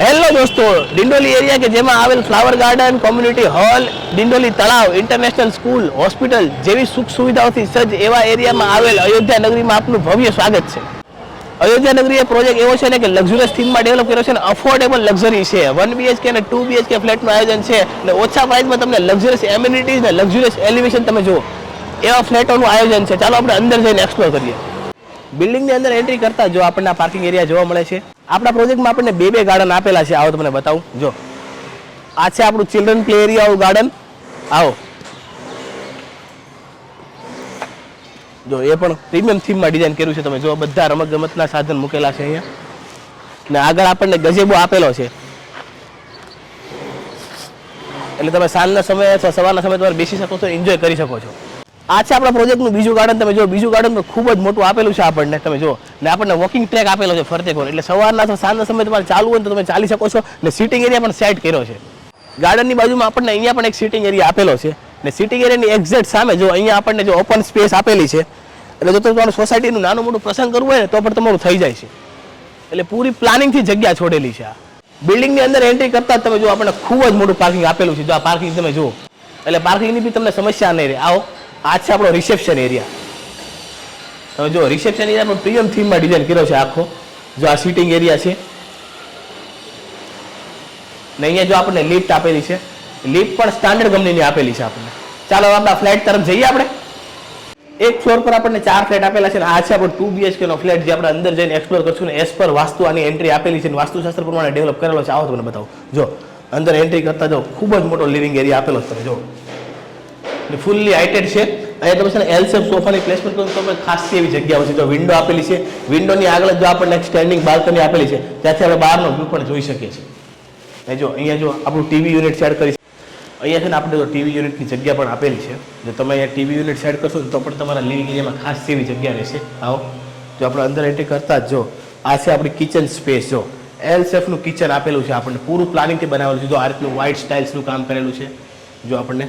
Hello દોસ્તો, Dindoli area કે જેમાં આવેલ flower garden community hall Dindoli તળાવ ઇન્ટરનેશનલ સ્કૂલ હોસ્પિટલ જેવી સુખ સુવિધાઓથી સજ્જ એવા એરિયામાં આવેલ અયોધ્યા નગરીમાં આપનું ભવ્ય સ્વાગત છે. અયોધ્યા નગરી એ પ્રોજેક્ટ એવો છે ને કે લક્ઝુરિયસ થીમમાં ડેવલપ કર્યો છે અને અફોર્ડેબલ લક્ઝરી છે. વન બીએચકે અને ટુ બીએચકે ફ્લેટનું આયોજન છે અને ઓછા પ્રાઇસમાં તમને લક્ઝરિયસ એમ્યુનિટીઝ ને લક્ઝુરિયસ એલિવેશન તમે જુઓ. એવા ફ્લેટોનું આયોજન છે. ચાલો આપણે અંદર જઈને એક્સપ્લોર કરીએ. બિલ્ડિંગની અંદર એન્ટ્રી કરતા જો આપણને આ પાર્કિંગ એરિયા જોવા મળે છે. આપણા પ્રોજેક્ટમાં આપણને બે બે ગાર્ડન આપેલા છે. આવો તમને બતાવું. જો. આ છે આપણું ચિલ્ડ્રન પ્લે એરિયા ગાર્ડન આવો. જો, એ પણ પ્રીમિયમ થીમમાં ડિઝાઇન કર્યું છે. તમે જો, બધા રમત ગમતના સાધન મૂકેલા છે અહીંયા. ને આગળ આપણને ગજેબો આપેલો છે. એટલે તમે સાંજના સમયે અથવા સવારના સમયે તમારે બેસી શકો છો એન્જોય કરી શકો છો. આ છે આપણા પ્રોજેક્ટનું બીજું ગાર્ડન તમે જો બીજું ગાર્ડન ખૂબ જ મોટું આપેલું છે આપણને. તમે જો ને આપણને વોકિંગ ટ્રેક આપેલો છે ફરતે કોર એટલે સવારના અથવા સાંજના સમયે તમારે ચાલુ હોય તો તમે ચાલી શકો છો. ને સિટિંગ એરિયા પણ સેટ કર્યો છે. ગાર્ડનની બાજુમાં આપણને અહીંયા પણ એક સિટિંગ એરિયા આપેલો છે. ને સિટિંગ એરિયાની એક્ઝેક્ટ સામે જો અહીંયા આપણને જો ઓપન સ્પેસ આપેલી છે. એટલે જો તમારું સોસાયટીનું નાનું મોટું પ્રસંગ કરવું હોય ને તો પણ તમારું થઈ જાય છે. એટલે પૂરી પ્લાનિંગથી જગ્યા છોડેલી છે આ. બિલ્ડિંગની અંદર એન્ટ્રી કરતા તમે જો આપણને ખૂબ જ મોટું પાર્કિંગ આપેલું છે. જો આ પાર્કિંગ તમે જુઓ. એટલે પાર્કિંગની બી તમને સમસ્યા નહીં રહે. આવો. આ છે આપણો રિસેપ્શન એરિયા તમે જો રિસેપ્શન એરિયા પણ પ્રીમિયમ થીમમાં ડિઝાઇન કર્યો છે આખો. જો આ સિટિંગ એરિયા છે. ને અહીંયા જો આપણને લિફ્ટ આપેલી છે. લિફ્ટ પણ સ્ટાન્ડર્ડ કંપનીની આપેલી છે આપણને. ચાલો આપણા ફ્લેટ તરફ જઈએ આપણે. એક ફ્લોર પર આપણને ચાર ફ્લેટ આપેલા છે અને આ છે આપણો ટુ બીએચકેનો ફ્લેટ જે આપણે અંદર જઈને એક્સપ્લોર કરશું ને એસ પર વાસ્તુ આની એન્ટ્રી આપેલી છે અને વાસ્તુશાસ્ત્ર પ્રમાણે ડેવલપ કરેલો છે. આવો તમને બતાવો. જો, અંદર એન્ટ્રી કરતા જો ખૂબ જ મોટો લિવિંગ એરિયા આપેલો છે તમે જો ફૂલ્લી હાઇટેડ છે. અહીંયા તમે છે ને એલ સેફ સોફાની પ્લેસમેન્ટ કરો તમે ખાસ એવી જગ્યાઓ છે. જો વિન્ડો આપેલી છે વિન્ડોની આગળ જો આપણને એક સ્ટેન્ડિંગ બાલ્કની આપેલી છે, ત્યાંથી આપણે બહારનો વ્યૂ પણ જોઈ શકીએ છીએ. જો, અહીંયા જો આપણું ટીવી યુનિટ સેટ કરી અહીંયા છે ને આપણે તો ટીવી યુનિટની જગ્યા પણ આપેલી છે. જો તમે અહીંયા ટીવી યુનિટ સેટ કરશો તો પણ તમારા લિવિંગ એરિયામાં ખાસ એવી જગ્યા રહેશે. આવો. જો આપણે અંદર એન્ટ્રી કરતા જ જો, આ છે આપણી કિચન સ્પેસ જો. એલ સેફનું કિચન આપેલું છે આપણને. પૂરું પ્લાનિંગથી બનાવેલું છે. જો આ રીતનું વ્હાઇટ સ્ટાઇલ્સનું કામ કરેલું છે. જો આપણને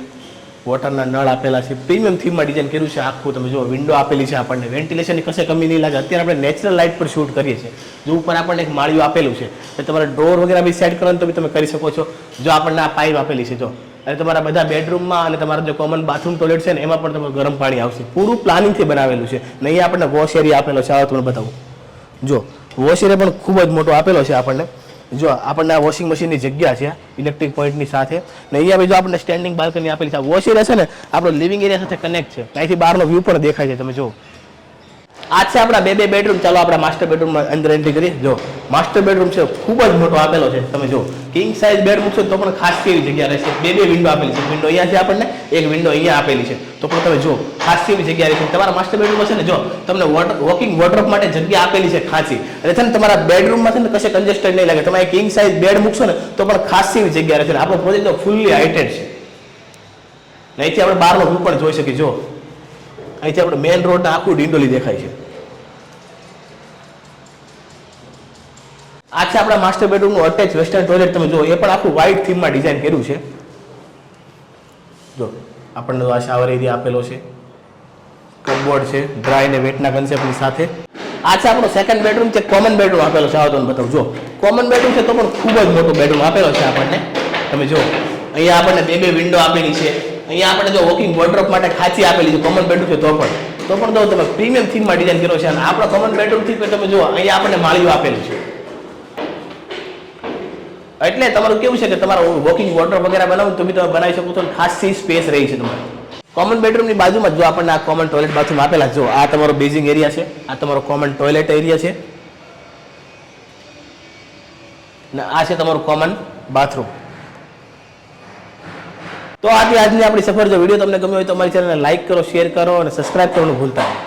વોટરના નળ આપેલા છે, પ્રીમિયમ થીમમાં ડિઝાઇન કર્યું છે આખું. તમે જો વિન્ડો આપેલી છે આપણને. વેન્ટિલેશનની કશે કમી નહીં લાગે. અત્યારે આપણે નેચરલ લાઇટ પર શૂટ કરીએ છીએ. જો ઉપર આપણને એક માળિયું આપેલું છે, એટલે તમારે ડોર વગેરે બી સેટ કરવાનું તો બી તમે કરી શકો છો. જો આપણને આ પાઇપ આપેલી છે, જો. અને તમારા બધા બેડરૂમમાં અને તમારા જે કોમન બાથરૂમ ટોયલેટ છે ને, એમાં પણ તમારું ગરમ પાણી આવશે. પૂરું પ્લાનિંગથી બનાવેલું છે. ને અહીંયા આપણને વોશ એરિયા આપેલો છે. આવો તમને બતાવું. જો વોશ એરિયા પણ ખૂબ જ મોટો આપેલો છે આપણને. જો આપણને આ વોશિંગ મશીનની જગ્યા છે ઇલેક્ટ્રિક પોઈન્ટની સાથે. ને અહીંયા બી જો આપણને સ્ટેન્ડિંગ બાલ્કની આપેલી છે વોશ એરિયા છે ને, આપણો લિવિંગ એરિયા સાથે કનેક્ટ છે. અહીંથી બહારનો વ્યૂ પણ દેખાય છે, તમે જો આ છે આપણા બે બે બેડરૂમ ચાલો આપણા માસ્ટર બેડરૂમમાં અંદર એન્ટ્રી કરીએ. જો માસ્ટર બેડરૂમ છે, ખૂબ જ મોટો આપેલો છે. તમે જો કિંગ સાઇઝ બેડ મૂકશો તો પણ ખાસ એવી જગ્યા રહેશે? બે બે વિન્ડો આપેલી છે. વિન્ડો અહીંયા છે આપણને, એક વિન્ડો અહીંયા આપેલી છે. તો પણ તમે જો, ખાસ એવી જગ્યા રહેશે? તમારા માસ્ટર બેડરૂમ છે ને, જો, તમને વોટર વોકિંગ વોટરઅપ માટે જગ્યા આપેલી છે ખાસી. એટલે છે ને, તમારા બેડરૂમમાં છે ને, કશે કન્જેસ્ટેડ નહીં લાગે. તમે કિંગ સાઇઝ બેડ મૂકશો ને, તો પણ ખાસ એવી જગ્યા રહેશે? આપણો પ્રોજેક્ટ તો ફૂલ્લી હાઇટેડ છે. અહીંથી આપણે બહારનો વ્યૂ પણ જોઈ શકીએ. જો, અહીંથી આપણે મેઇન રોડના આખું ડિંડોલી દેખાય છે. આ છે આપણા માસ્ટર બેડરૂમનું અટેચ વેસ્ટર્ન ટોયલેટ તમે જો એ પણ આખું વ્હાઇટ થીમમાં ડિઝાઇન કર્યું છે. જો, આપણને આ શાવર એરિયા આપેલો છે. કપબોર્ડ છે ડ્રાય ને વેટના કન્સેપ્ટની સાથે. આ છે આપણો સેકન્ડ બેડરૂમ છે કોમન બેડરૂમ આપેલો છે આવો બતાવું, જો. કોમન બેડરૂમ છે તો પણ ખૂબ જ મોટો બેડરૂમ આપેલો છે આપણને. તમે જો અહીંયા આપણને બે બે વિન્ડો આપેલી છે. અહીંયા આપણે જો વોકિંગ વોર્ડરોબ માટે ખાંચી આપેલી છે કોમન બેડરૂમ છે તો પણ. તો પણ જો તમે પ્રીમિયમ થીમમાં ડિઝાઇન કર્યો છે, અને આપણા કોમન બેડરૂમથી પણ તમે જો અહીંયા આપણને માળીઓ આપેલું છે. એટલે તમારું કેવું છે કે તમારું વોકિંગ વોટર વગેરે બનાવું તો તમે બનાવી શકો છો ખાસી સ્પેસ રહી છે તમારે. કોમન બેડરૂમની બાજુમાં જો આપણને આ કોમન ટોયલેટ બાથરૂમ આપેલા જો આ તમારો બેઝિંગ એરિયા છે, આ તમારો કોમન ટોયલેટ એરિયા છે, ને આ છે તમારું કોમન બાથરૂમ તો આજે આજની આપણી સફર જો વીડિયો તમને ગમ્યો હોય તો અમારી ચેનલને લાઇક કરો શેર કરો અને સબસ્ક્રાઇબ કરવાનું ભૂલતા નહીં.